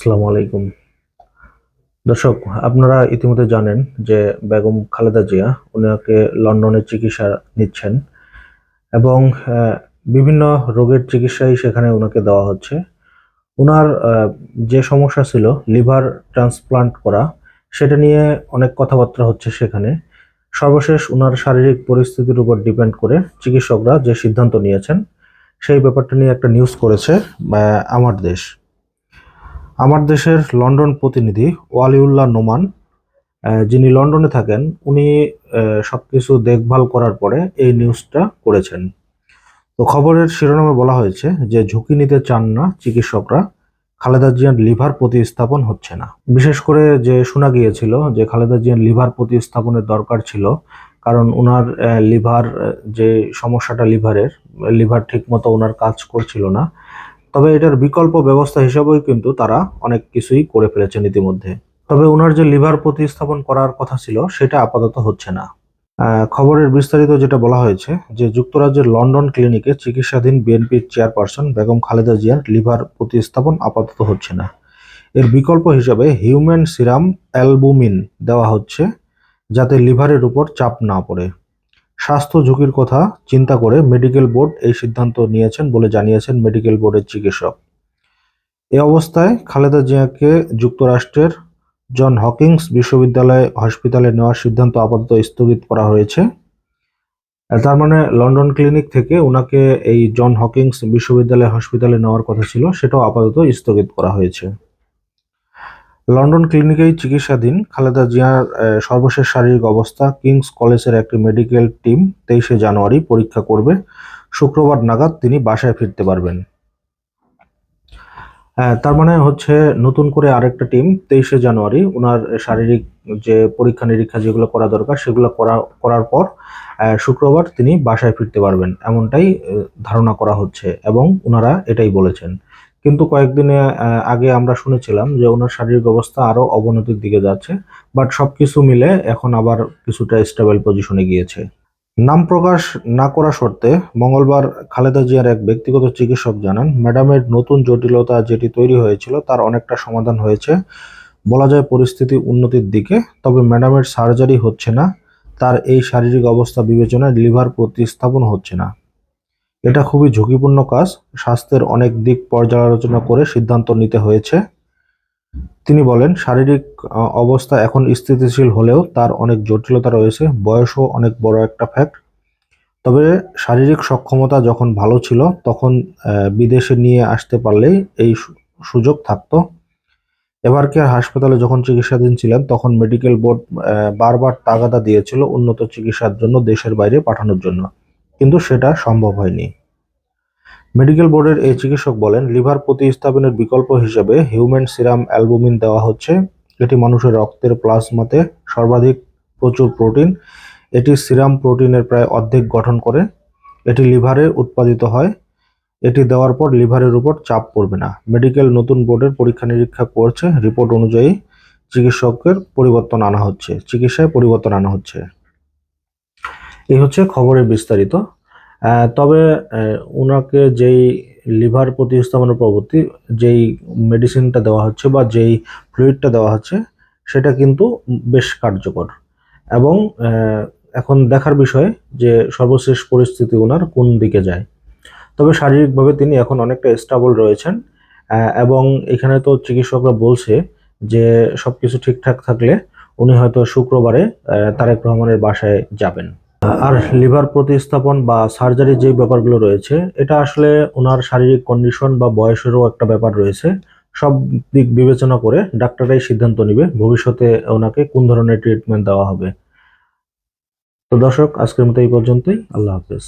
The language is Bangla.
আসসালামু আলাইকুম। দর্শক, আপনারা ইতিমধ্যে জানেন যে বেগম খালেদা জিয়া ওনাকে লন্ডনে চিকিৎসা নিচ্ছেন এবং বিভিন্ন রোগের চিকিৎসাই সেখানে ওনাকে দেওয়া হচ্ছে। ওনার যে সমস্যা ছিল, লিভার ট্রান্সপ্লান্ট করা, সেটা নিয়ে অনেক কথাবার্তা হচ্ছে সেখানে। সর্বশেষ ওনার শারীরিক পরিস্থিতির উপর ডিপেন্ড করে চিকিৎসকরা যে সিদ্ধান্ত নিয়েছেন, সেই ব্যাপারটা নিয়ে একটা নিউজ করেছে আমার দেশ। আমার দেশের লন্ডন প্রতিনিধি ওয়ালিউল্লাহ নোমান যিনি লন্ডনে থাকেন, উনি সব কিছু দেখভাল করার পরে এই নিউজটা করেছেন। তো খবরের শিরোনামে বলা হয়েছে যে ঝুঁকি নিতে চান না চিকিৎসকরা, খালেদা জিয়ার লিভার প্রতিস্থাপন হচ্ছে না। বিশেষ করে যে শোনা গিয়েছিল যে খালেদা জিয়ার লিভার প্রতিস্থাপনের দরকার ছিল, কারণ ওনার লিভার যে সমস্যাটা লিভারের, লিভার ঠিকমতো ওনার কাজ করছিল না তবে এটার বিকল্প ব্যবস্থা হিসাবেও কিন্তু তারা অনেক কিছুই করে ফেলেছেন ইতিমধ্যে। তবে ওনার যে লিভার প্রতিস্থাপন করার কথা ছিল, সেটা আপাতত হচ্ছে না। খবরের বিস্তারিত যেটা বলা হয়েছে, যে যুক্তরাজ্যের লন্ডন ক্লিনিকে চিকিৎসাধীন বিএনপির চেয়ারপারসন বেগম খালেদা জিয়ার লিভার প্রতিস্থাপন আপাতত হচ্ছে না। এর বিকল্প হিসাবে হিউম্যান সিরাম অ্যালবুমিন দেওয়া হচ্ছে, যাতে লিভারের উপর চাপ না পড়ে। স্বাস্থ্য ঝুঁকির কথা চিন্তা করে মেডিকেল বোর্ড এই সিদ্ধান্ত নিয়েছেন বলে জানিয়েছেন মেডিকেল বোর্ডের চিকিৎসক। এ অবস্থায় খালেদা জিয়াকে যুক্তরাষ্ট্রের জন হকিংস বিশ্ববিদ্যালয় হসপিটালে নেওয়ার সিদ্ধান্ত আপাতত স্থগিত করা হয়েছে। তার মানে লন্ডন ক্লিনিক থেকে ওনাকে এই জন হকিংস বিশ্ববিদ্যালয় হসপিটালে নেওয়ার কথা ছিল, সেটাও আপাতত স্থগিত করা হয়েছে। লন্ডন ক্লিনিকেই চিকিৎসাধীন। খালেদা জিয়ার সর্বশেষ শারীরিক অবস্থা কিংস কলেজের একটি মেডিকেল টিম তেইশে জানুয়ারি পরীক্ষা করবে। শুক্রবার নাগাদ তিনি বাসায় ফিরতে পারবেন। তার মানে হচ্ছে নতুন করে আরেকটা টিম তেইশে জানুয়ারি ওনার শারীরিক যে পরীক্ষা নিরীক্ষা যেগুলো করা দরকার সেগুলো করা, করার পর শুক্রবার তিনি বাসায় ফিরতে পারবেন। এমনটাই ধারণা করা হচ্ছে এবং ওনারা এটাই বলেছেন। কিন্তু কয়েকদিনে আগে আমরা শুনেছিলাম যে ওনার শারীরিক অবস্থা আরও অবনতির দিকে যাচ্ছে, বাট সবকিছু মিলে এখন আবার কিছুটা স্টেবল পজিশনে গিয়েছে। নাম প্রকাশ না করা শর্তে মঙ্গলবার খালেদা জিয়ার এক ব্যক্তিগত চিকিৎসক জানান, ম্যাডামের নতুন জটিলতা যেটি তৈরি হয়েছিল তার অনেকটা সমাধান হয়েছে। বলা যায় পরিস্থিতি উন্নতির দিকে, তবে ম্যাডামের সার্জারি হচ্ছে না, তার এই শারীরিক অবস্থা বিবেচনায় লিভার প্রতিস্থাপন হচ্ছে না। এটা খুবই ঝুঁকিপূর্ণ কাজ। স্বাস্থ্যের অনেক দিক পর্যালোচনা করে সিদ্ধান্ত নিতে হয়েছে। তিনি বলেন, শারীরিক অবস্থা এখন স্থিতিশীল হলেও তার অনেক জটিলতা রয়েছে, বয়সও অনেক বড় একটা ফ্যাক্ট। তবে শারীরিক সক্ষমতা যখন ভালো ছিল, তখন বিদেশে নিয়ে আসতে পারলেই এই সুযোগ থাকতো। এবার কেয়ার হাসপাতালে যখন চিকিৎসাধীন ছিলেন, তখন মেডিকেল বোর্ড বারবার তাগাদা দিয়েছিল উন্নত চিকিৎসার জন্য দেশের বাইরে পাঠানোর জন্য। কিন্তু সেটা সম্ভব হয়নি। মেডিকেল বোর্ডের এই চিকিৎসক বলেন, লিভার প্রতিস্থাপনের বিকল্প হিসেবে হিউম্যান সিরাম অ্যালবুমিন দেওয়া হচ্ছে। এটি মানুষের রক্তের প্লাজমাতে সর্বাধিক প্রচুর প্রোটিন। এটি সিরাম প্রোটিনের প্রায় অর্ধেক গঠন করে। এটি লিভারে উৎপাদিত হয়। এটি দেওয়ার পর লিভারের উপর চাপ পড়বে না। মেডিকেল নতুন বোর্ডের পরীক্ষা নিরীক্ষা করছে। রিপোর্ট অনুযায়ী চিকিৎসকের পরিবর্তন আনা হচ্ছে। চিকিৎসায় পরিবর্তন আনা হচ্ছে। এই হচ্ছে খবরের বিস্তারিত। তবে ওনাকে যেই লিভার প্রতিস্থাপনের প্রবর্তী যেই মেডিসিনটা দেওয়া হচ্ছে বা যেই ফ্লুইডটা দেওয়া হচ্ছে, সেটা কিন্তু বেশ কার্যকর। এবং এখন দেখার বিষয় যে সর্বশেষ পরিস্থিতি ওনার কোন দিকে যায়। তবে শারীরিকভাবে তিনি এখন অনেকটা স্টাবল রয়েছেন এবং এখানে তো চিকিৎসকরা বলছে যে সব কিছু ঠিকঠাক থাকলে উনি হয়তো শুক্রবারে তারেক রহমানের বাসায় যাবেন। আর লিভার প্রতিস্থাপন বা সার্জারি যে ব্যাপারগুলো রয়েছে, এটা আসলে ওনার শারীরিক কন্ডিশন বা বয়সেরও একটা ব্যাপার রয়েছে। সব দিক বিবেচনা করে ডাক্তারাই সিদ্ধান্ত নিবে ভবিষ্যতে ওনাকে কোন ধরনের ট্রিটমেন্ট দেওয়া হবে। তো দর্শক, আজকের মতো এই পর্যন্তই। আল্লাহ হাফেজ।